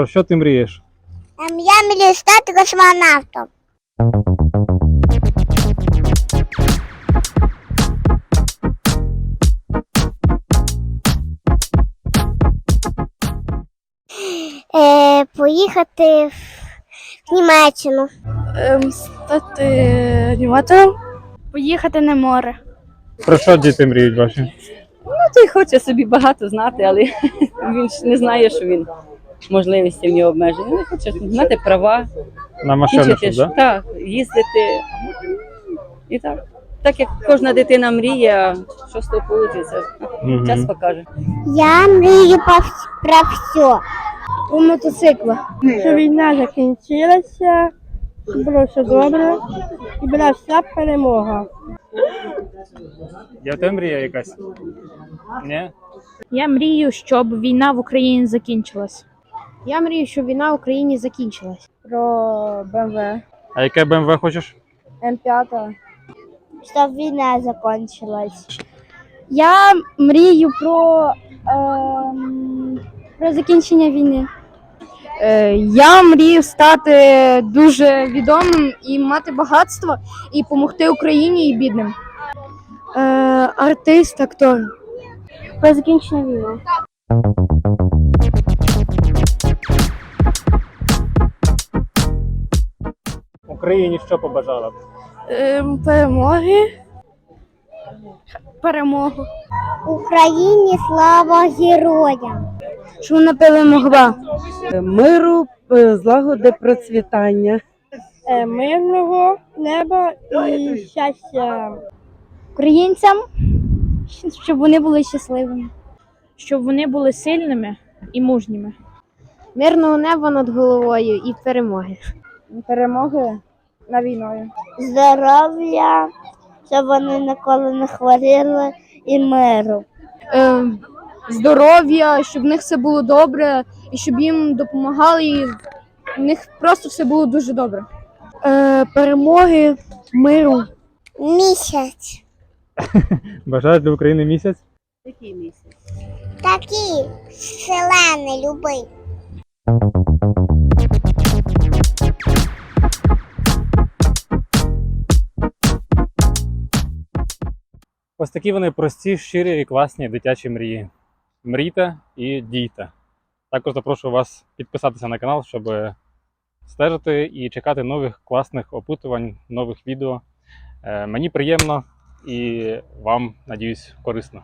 Про що ти мрієш? Ем, Я мрію стати космонавтом. Е, поїхати в Німеччину. Ем, стати аніматором. Поїхати на море. Про що діти мріють ваші? той хоче собі багато знати, але він ж не знає, що він можливості в нього обмежені. Він хоче знати права, На машину, да? так, їздити. І так. Так як кожна дитина мріє, що з того вийде, час покаже. Я мрію про, все. У мотоцикла. Що війна закінчилася, було все добре і була вся перемога. В тебе мрія якась? Ні? Я мрію, щоб війна в Україні закінчилась. Я мрію, щоб війна в Україні закінчилась. Про БМВ А яке БМВ хочеш? М5. Щоб війна закінчилась. Я мрію про, ем, про закінчення війни. Е, я мрію стати дуже відомим і мати багатство і допомогти Україні і бідним. Е, артист, актор. Про закінчення війни. Україні що побажала б? Ем, перемоги. Перемогу. Україні слава героям. Що вона перемогла. миру, е, злагоди, процвітання. Е, мирного неба і щастя українцям, щоб вони були щасливими. Щоб вони були сильними і мужніми. Мирного неба над головою і перемоги. Перемоги над війною. Здоров'я, щоб вони ніколи не хворіли і миру. Е, здоров'я, щоб в них все було добре, і щоб їм допомагали, і в них просто все було дуже добре. Е, перемоги, миру. Місяць. Бажаєш для України місяць? Який місяць? Такий зелений, любий. Ось такі вони прості, щирі і класні дитячі мрії. Мрійте і дійте. Також запрошую вас підписатися на канал, щоб стежити і чекати нових класних опитувань, нових відео. Е, Мені приємно і вам, надіюсь, корисно.